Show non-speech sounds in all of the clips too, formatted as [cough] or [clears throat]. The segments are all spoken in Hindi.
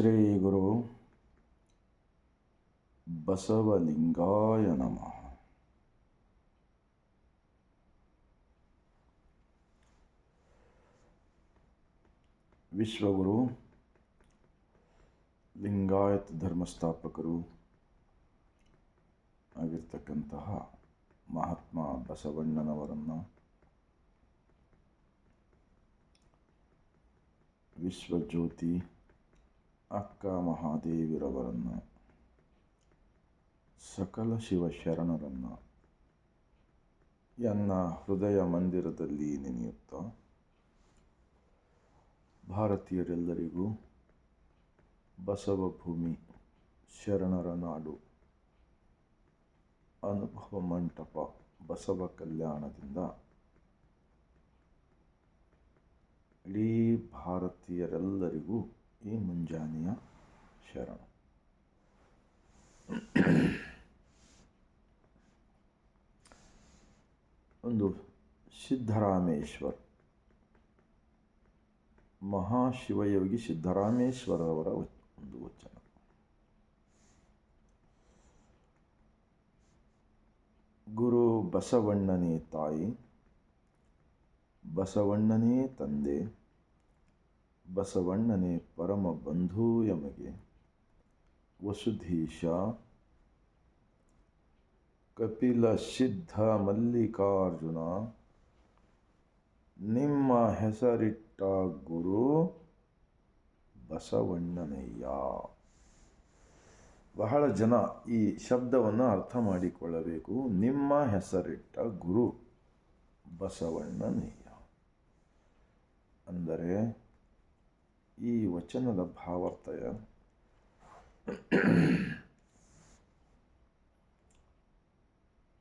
ಶ್ರೀ ಗುರು ಬಸವಲಿಂಗಾಯ ನಮಃ. ವಿಶ್ವಗುರು ಲಿಂಗಾಯತ್ ಧರ್ಮಸ್ಥಾಪಕರು ಆಗಿರ್ತಕ್ಕಂತಹ ಮಹಾತ್ಮ ಬಸವಣ್ಣನವರನ್ನು ವಿಶ್ವಜ್ಯೋತಿ ಅಕ್ಕ ಮಹಾದೇವಿರವರನ್ನು ಸಕಲ ಶಿವಶರಣರನ್ನು ಎನ್ನ ಹೃದಯ ಮಂದಿರದಲ್ಲಿ ನೆನೆಯುತ್ತ ಭಾರತೀಯರೆಲ್ಲರಿಗೂ ಬಸವ ಭೂಮಿ ಶರಣರ ನಾಡು. ಅನುಭವ ಮಂಟಪ ಬಸವ ಕಲ್ಯಾಣದಿಂದ ಇಡೀ ಭಾರತೀಯರೆಲ್ಲರಿಗೂ ಈ ಮುಂಜಾನೆಯ ಶರಣ. ಒಂದು ಸಿದ್ಧರಾಮೇಶ್ವರ್. ಮಹಾಶಿವಯೋಗಿ ಸಿದ್ಧರಾಮೇಶ್ವರವರ ಒಂದು ವಚನ. ಗುರು ಬಸವಣ್ಣನೇ ತಾಯಿ ಬಸವಣ್ಣನೇ ತಂದೆ ಬಸವಣ್ಣನೇ ಪರಮ ಬಂಧು ಎಮಗೆ ವಸುಧೀಶ, ಕಪಿಲ ಸಿದ್ಧ ಮಲ್ಲಿಕಾರ್ಜುನ, ನಿಮ್ಮ ಹೆಸರಿಟ್ಟ ಗುರು ಬಸವಣ್ಣನಯ್ಯ. ಬಹಳ ಜನ ಈ ಶಬ್ದವನ್ನು ಅರ್ಥ ಮಾಡಿಕೊಳ್ಳಬೇಕು. ನಿಮ್ಮ ಹೆಸರಿಟ್ಟ ಗುರು ಬಸವಣ್ಣನಯ್ಯ. ಅಂದರೆ ಈ ವಚನದ ಭಾವಾರ್ಥಯ.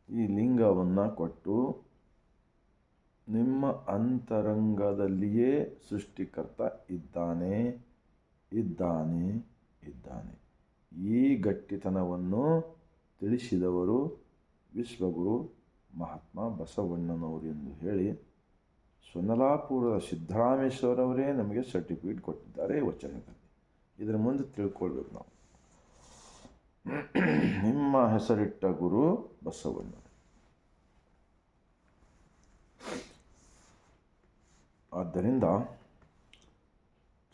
ಈ ಲಿಂಗವನ್ನು ಕೊಟ್ಟು ನಿಮ್ಮ ಅಂತರಂಗದಲ್ಲಿಯೇ ಸೃಷ್ಟಿಕರ್ತ ಇದ್ದಾನೆ ಇದ್ದಾನೆ ಇದ್ದಾನೆ. ಈ ಗಟ್ಟಿತನವನ್ನು ತಿಳಿಸಿದವರು ವಿಶ್ವಗುರು ಮಹಾತ್ಮ ಬಸವಣ್ಣನವರು ಎಂದು ಹೇಳಿ ಸೊನ್ನಲಾಪುರದ ಸಿದ್ದರಾಮೇಶ್ವರವರೇ ನಮಗೆ ಸರ್ಟಿಫಿಕೇಟ್ ಕೊಟ್ಟಿದ್ದಾರೆ ವಚನದಲ್ಲಿ ಇದರ ಮುಂದೆ ತಿಳ್ಕೊಳ್ಬೇಕು ನಾವು ನಿಮ್ಮ ಹೆಸರಿಟ್ಟ ಗುರು ಬಸವಣ್ಣ ಆದ್ದರಿಂದ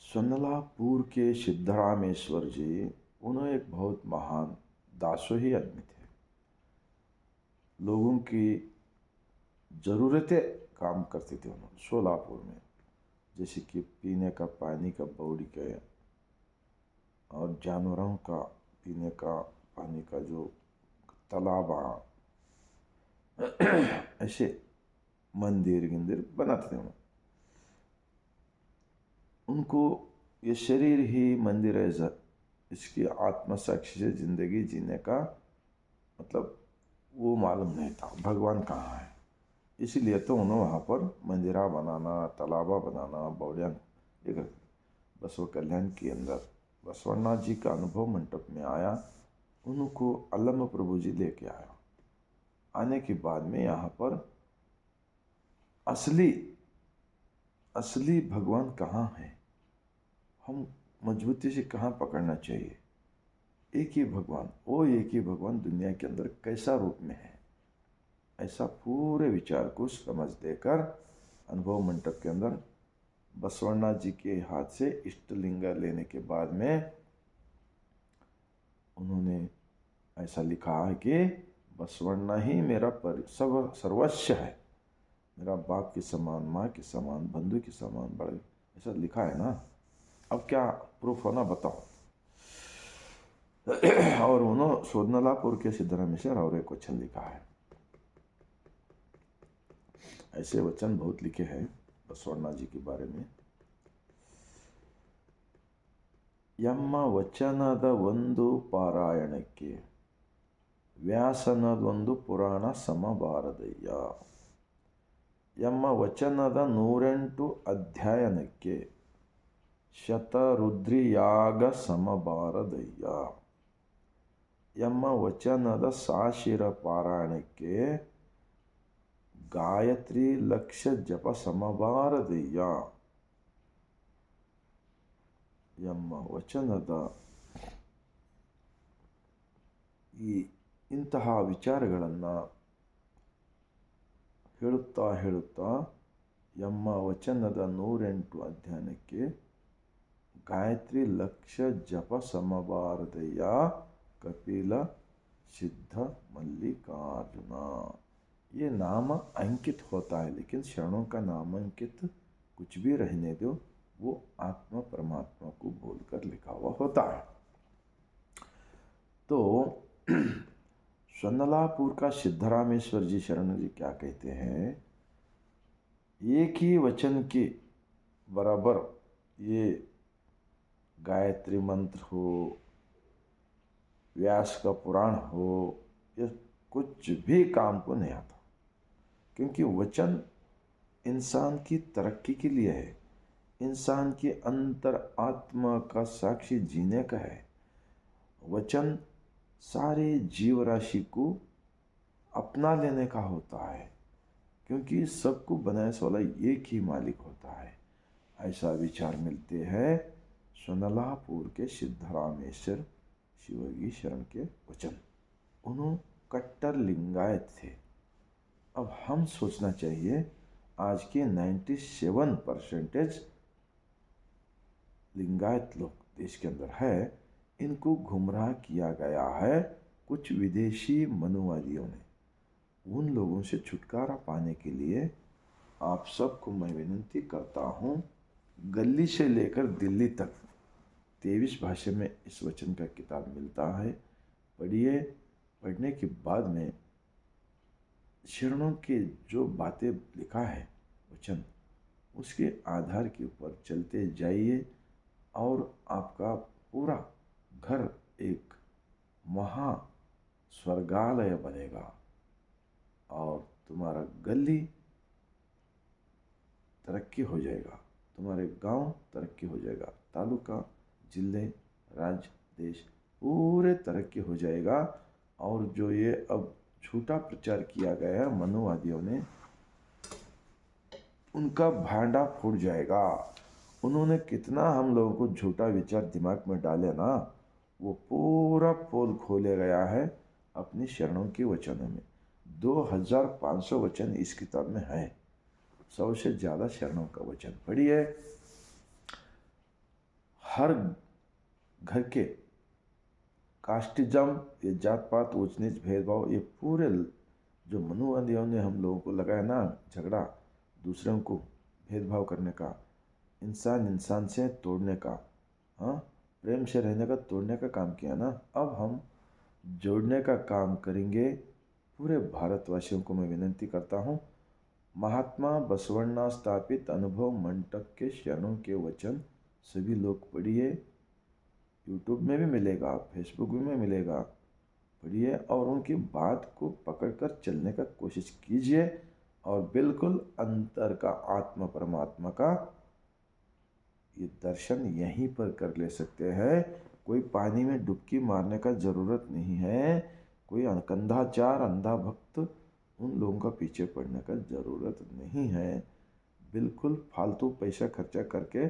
सोनलापुर के सिद्धरामेश्वर जी उन्होंने एक बहुत महान दासोही आदमी थे लोगों की ज़रूरतें काम करते थे उन्होंने, सोलापुर में, जैसे कि पीने का पानी का बौड़ी के और जानवरों का पीने का पानी का जो तालाब ऐसे मंदिर गिंदिर बनाते थे उन्होंने। उनको ये शरीर ही मंदिर है इसकी आत्मा साक्षी से ज़िंदगी जीने का मतलब वो मालूम नहीं था, भगवान कहाँ है? इसीलिए तो उन्होंने वहाँ पर मंदिरा बनाना, तालाबा बनाना बौड़िया ये बसव कल्याण के अंदर बसवन्ना जी का अनुभव मंडप में आया, उनको अल्लम प्रभु जी लेके आया। आने के बाद में यहाँ पर असली असली भगवान कहाँ है? हम मजबूती से कहाँ पकड़ना चाहिए? एक ही भगवान, वो एक ही भगवान दुनिया के अंदर कैसा रूप में है? ऐसा पूरे विचार को समझ देकर अनुभव मंडप के अंदर बसवण्णा जी के हाथ से इष्टलिंग लेने के बाद में उन्होंने ऐसा लिखा है कि बसवण्णा ही मेरा पर सर्व सर्वस्व है। मेरा बाप के समान, माँ के समान, बंधु के समान, बड़े ऐसा लिखा है ना? अब क्या प्रूफ होना बताओ। और उन्होंने सोदनलापुर के सिद्धरामेश्वर और एक वचन लिखा है। ऐसे वचन बहुत लिखे हैं बसवण्णा जी के बारे में ಯಮ್ಮ ವಚನದ ಒಂದು ಪಾರಾಯಣಕ್ಕೆ ವ್ಯಾಸನದೊಂದು ಪುರಾಣ ಸಮಬಾರದಯ್ಯ ಎಮ್ಮ ವಚನದ ನೂರೆಂಟು ಅಧ್ಯಯನಕ್ಕೆ ಶತರುದ್ರಿಯಾಗ ಸಮಬಾರದಯ್ಯ ಎಮ್ಮ ವಚನದ ಸಾಶಿರ ಪಾರಾಯಣಕ್ಕೆ ಗಾಯತ್ರಿ ಲಕ್ಷ ಜಪ ಸಮಬಾರದೆಯ ಎಂಬ ವಚನದ ಈ ಇಂತಹ ವಿಚಾರಗಳನ್ನು ಹೇಳುತ್ತಾ ಹೇಳುತ್ತಾ ಎಮ್ಮ ವಚನದ ನೂರೆಂಟು ಅಧ್ಯಯನಕ್ಕೆ ಗಾಯತ್ರಿ ಲಕ್ಷ ಜಪ ಸಮಬಾರದೆಯ ಕಪಿಲ ಸಿದ್ಧ ಮಲ್ಲಿಕಾರ್ಜುನ. ये नाम अंकित होता है, लेकिन क्षणों का नाम अंकित कुछ भी रहने दो, वो आत्मा परमात्मा को बोलकर लिखा हुआ होता है। तो [clears throat] स्वनलापुर का सिद्धरामेश्वर जी शरण जी क्या कहते हैं? एक ही वचन के बराबर ये गायत्री मंत्र हो, व्यास का पुराण हो, ये कुछ भी काम को नहीं आता। क्योंकि वचन इंसान की तरक्की के लिए है। इंसान के अंतर आत्मा का साक्षी जीने का है। वचन सारे जीव राशि को अपना लेने का होता है, क्योंकि सबको बनाए वाला एक ही मालिक होता है। ऐसा विचार मिलते हैं सोनलापुर के सिद्धरामेश्वर शिवगी शरण के वचन। उन्होंने कट्टर लिंगायत थे। अब हम सोचना चाहिए, आज के 97 परसेंटेज लिंगायत लोग देश के अंदर है, इनको गुमराह किया गया है कुछ विदेशी मनुवादियों ने। उन लोगों से छुटकारा पाने के लिए आप सबको मैं विनती करता हूँ, गली से लेकर दिल्ली तक, तेईस भाषा में इस वचन का किताब मिलता है। पढ़िए, पढ़ने के बाद में शरणों के जो बातें लिखा है वचन, उसके आधार के ऊपर चलते जाइए और आपका पूरा घर एक महा स्वर्गालय बनेगा और तुम्हारा गली तरक्की हो जाएगा, तुम्हारे गाँव तरक्की हो जाएगा, तालुका, ज़िले, राज्य, देश पूरे तरक्की हो जाएगा और जो ये अब झूठा प्रचार किया गया मनुवादियों ने। उनका भांडा फूट जाएगा। उन्होंने कितना हम लोगों को झूठा विचार दिमाग में डाले ना, वो पूरा पोल खोले गया है अपनी शरणों के वचनों में। दो हज़ार पाँच सौ वचन इस किताब में है। सौ से ज़्यादा शरणों का वचन। पढ़िए। हर घर के कास्टिज्म, ये जात पात ऊंच नीच भेदभाव, ये पूरे जो मनुवादियों ने हम लोगों को लगाया ना झगड़ा, दूसरों को भेदभाव करने का, इंसान इंसान से तोड़ने का हाँ? प्रेम से रहने का, तोड़ने का काम किया ना? अब हम जोड़ने का काम करेंगे। पूरे भारतवासियों को मैं विनती करता हूँ, महात्मा बसवण्णा स्थापित अनुभव मंटप के शरणों के वचन, सभी लोग पढ़िए। यूट्यूब में भी मिलेगा फेसबुक में मिलेगा। पढ़िए और उनकी बात को पकड़कर चलने का कोशिश कीजिए और बिल्कुल अंतर का, आत्मा परमात्मा का ये दर्शन यहीं पर कर ले सकते हैं। कोई पानी में डुबकी मारने का ज़रूरत नहीं है। कोई कंधाचार अंधा भक्त उन लोगों का पीछे पड़ने का ज़रूरत नहीं है। बिल्कुल फालतू पैसा खर्चा करके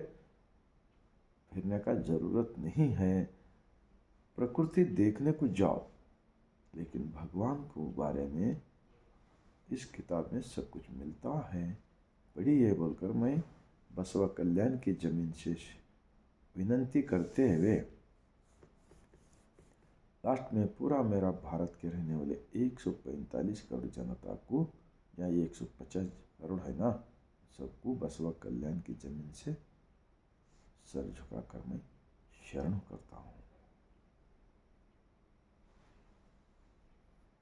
फिरने का ज़रूरत नहीं है। प्रकृति देखने को जाओ। लेकिन भगवान को बारे में इस किताब में सब कुछ मिलता है। बड़ी ये बोलकर मैं बसवा कल्याण की ज़मीन से विनंती करते हुए लास्ट में पूरा मेरा भारत के रहने वाले 145 करोड़ जनता को, या 150 करोड़ है ना, सबको बसवा कल्याण की ज़मीन से सर झुकाकर मैं शरण करता हूँ।